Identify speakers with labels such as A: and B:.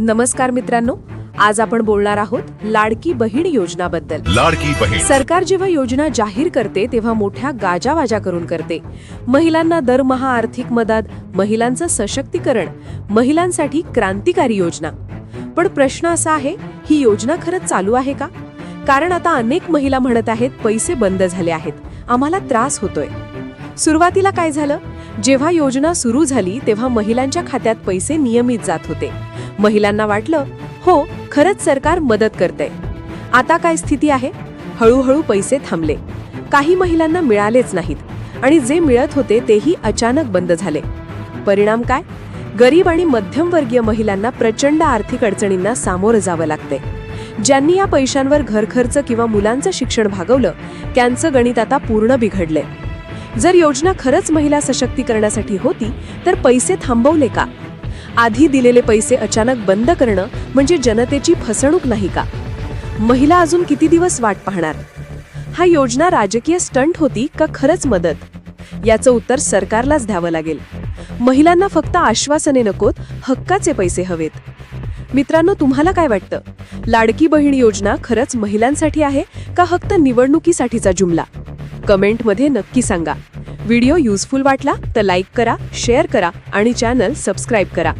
A: नमस्कार मित्रांनो आज आपण बोलणार आहोत लाडकी बहीण योजनाबद्दल.
B: लाडकी बहीण.
A: सरकार जेव्हा योजना जाहीर करते तेव्हा मोठ्या गाजावाजा करून करते. महिलांना दरमहा आर्थिक मदत महिलांचं सशक्तीकरण महिलांसाठी क्रांतिकारी योजना. पण प्रश्न असा आहे ही योजना खरंच चालू आहे का? कारण आता अनेक महिला म्हणत आहेत पैसे बंद झाले आहेत. आम्हाला त्रास होतोय. सुरुवातीला काय झालं? जेव्हा योजना सुरू झाली तेव्हा महिलांच्या खात्यात पैसे नियमित जात होते. महिलांना वाटलं हो खरंच सरकार मदत करते आता काय स्थिती आहे? हळूहळू पैसे थांबले. काही महिलांना मिळालेच नाहीत आणि जे मिळत होते तेही अचानक बंद झाले. परिणाम काय? गरीब आणि मध्यमवर्गीय महिलांना प्रचंड आर्थिक अडचणींना सामोरं जावं लागते ज्यांनी या पैशांवर घरखर्च किंवा मुलांचं शिक्षण भागवलं त्यांचं गणित आता पूर्ण बिघडले जर योजना खरंच महिला सशक्तीकरणासाठी होती तर पैसे थांबवले का? आधी दिलेले पैसे अचानक बंद करणं म्हणजे जनतेची फसवणूक नाही का? महिला अजून किती दिवस वाट पाहणार? हा योजना राजकीय स्टंट होती का खरंच मदत? याचं उत्तर सरकारलाच द्यावं लागेल. महिलांना फक्त आश्वासने नकोत हक्काचे पैसे हवेत. मित्रांनो तुम्हाला काय वाटतं? लाडकी बहीण योजना खरंच महिलांसाठी आहे का फक्त निवडणुकीसाठीचा जुमला? कमेंटमध्ये नक्की सांगा. व्हिडिओ युजफुल वाटला तर लाईक करा शेअर करा आणि चॅनल सबस्क्राईब करा.